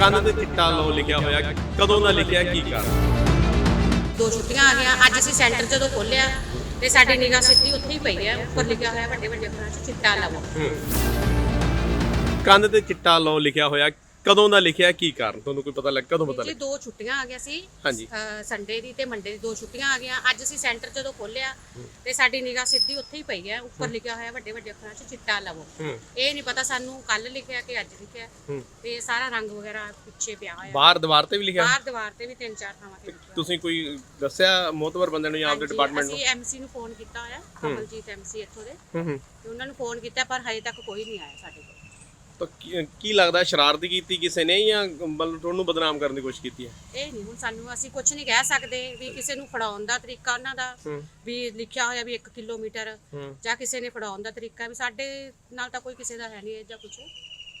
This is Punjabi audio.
ਕੰਨ ਤੇ ਚਿੱਟਾ ਲੋ ਲਿਖਿਆ ਹੋਇਆ ਕਦੋਂ ਦਾ ਲਿਖਿਆ ਕੀ ਕਾਰਨ? ਦੋ ਛੁੱਟੀਆਂ ਆ ਗਈਆਂ ਅੱਜ ਅਸੀਂ ਸੈਂਟਰ ਜਦੋਂ ਖੋਲਿਆ ਤੇ ਸਾਡੀ ਨਿਗਾਹ ਸਿੱਧੀ ਉੱਥੇ ਹੀ ਪਈ ਹੈ ਉੱਪਰ ਲਿਖਿਆ ਹੋਇਆ ਵੱਡੇ ਵੱਡੇ ਅੱਖਰਾਂ 'ਚ ਚਿੱਟਾ ਲਵੋ ਕੰਨ ਤੇ ਚਿੱਟਾ ਲੋ ਲਿਖਿਆ ਹੋਇਆ ਕਦੋਂ ਦਾ ਲਿਖਿਆ ਕੀ ਕਾਰਨ? ਤੁਹਾਨੂੰ ਕੋਈ ਪਤਾ ਲੱਗ ਕਦੋਂ ਪਤਾ ਜੀ ਲੱਗ ਦੋ ਛੁੱਟੀਆਂ ਆ ਗਈਆਂ ਸੀ। ਹਾਂਜੀ। ਸੰਡੇ ਦੀ ਤੇ ਮੰਡੇ ਦੀ ਦੋ ਛੁੱਟੀਆਂ ਆ ਗਈਆਂ। ਅੱਜ ਅਸੀਂ ਸੈਂਟਰ ਜਦੋਂ ਖੋਲਿਆ ਤੇ ਸਾਡੀ ਨਿਗਾਹ ਸਿੱਧੀ ਉੱਥੇ ਹੀ ਪਈ ਹੈ। ਉੱਪਰ ਲਿਖਿਆ ਹੋਇਆ ਵੱਡੇ ਵੱਡੇ ਅੱਖਰਾਂ 'ਚ ਚਿੱਟਾ ਲਵੋ। ਹੂੰ। ਇਹ ਨਹੀਂ ਪਤਾ ਸਾਨੂੰ ਕੱਲ ਲਿਖਿਆ ਕਿ ਅੱਜ ਲਿਖਿਆ। ਹੂੰ। ਤੇ ਸਾਰਾ ਰੰਗ ਵਗੈਰਾ ਪਿੱਛੇ ਪਿਆ ਹੋਇਆ। ਬਾਹਰ ਦੀਵਾਰ ਤੇ ਵੀ ਲਿਖਿਆ? ਬਾਹਰ ਦੀਵਾਰ ਤੇ ਵੀ ਤਿੰਨ ਚਾਰ ਥਾਵਾਂ ਤੇ ਲਿਖਿਆ। ਤੁਸੀਂ ਕੋਈ ਦੱਸਿਆ ਮੋਤਬਰ ਬੰਦੇ ਨੂੰ ਜਾਂ ਆਪਦੇ ਹਾਂਜੀ, ਡਿਪਾਰਟਮੈਂਟ ਨੂੰ? ਅਸੀਂ ਐਮਸੀ ਨੂੰ ਫੋਨ ਕੀਤਾ ਹੋਇਆ ਕਮਲਜੀਤ ਐਮਸੀ ਇੱਥੋਂ ਦੇ। ਹੂੰ ਹੂੰ। ਤੇ ਉਹਨਾਂ ਨੂੰ ਫੋਨ ਕੀਤਾ ਪਰ ਹਜੇ ਤੱਕ ਕੋਈ ਨਹੀਂ ਆਇਆ ਸਾਡੇ ਕੋਲ। ਤਾਂ ਕੀ- ਕੀ ਲੱਗਦਾ ਸ਼ਰਾਰਤ ਕੀਤੀ ਕਿਸੇ ਨੇ ਜਾਂ ਮਤਲਬ ਤੁਹਾਨੂੰ ਬਦਨਾਮ ਕਰਨ ਦੀ ਕੋਸ਼ਿਸ਼ ਕੀਤੀ ਹੈ? ਇਹ ਨਹੀਂ ਹੁਣ ਸਾਨੂੰ ਅਸੀਂ ਕੁਝ ਨਹੀਂ ਕਹਿ ਸਕਦੇ ਵੀ ਕਿਸੇ ਨੂੰ ਫੜਾਉਣ ਦਾ ਤਰੀਕਾ ਉਹਨਾਂ ਦਾ ਹੂੰ। ਵੀ ਲਿਖਿਆ ਹੋਇਆ ਵੀ 1 ਕਿਲੋਮੀਟਰ ਹੂੰ। ਜਾਂ ਕਿਸੇ ਨੇ ਫੜਾਉਣ ਦਾ ਤਰੀਕਾ ਵੀ ਸਾਡੇ ਨਾਲ ਤਾਂ ਕੋਈ ਕਿਸੇ ਦਾ ਹੈ ਨਹੀਂ ਇਹ ਜਾਂ ਕੁਝ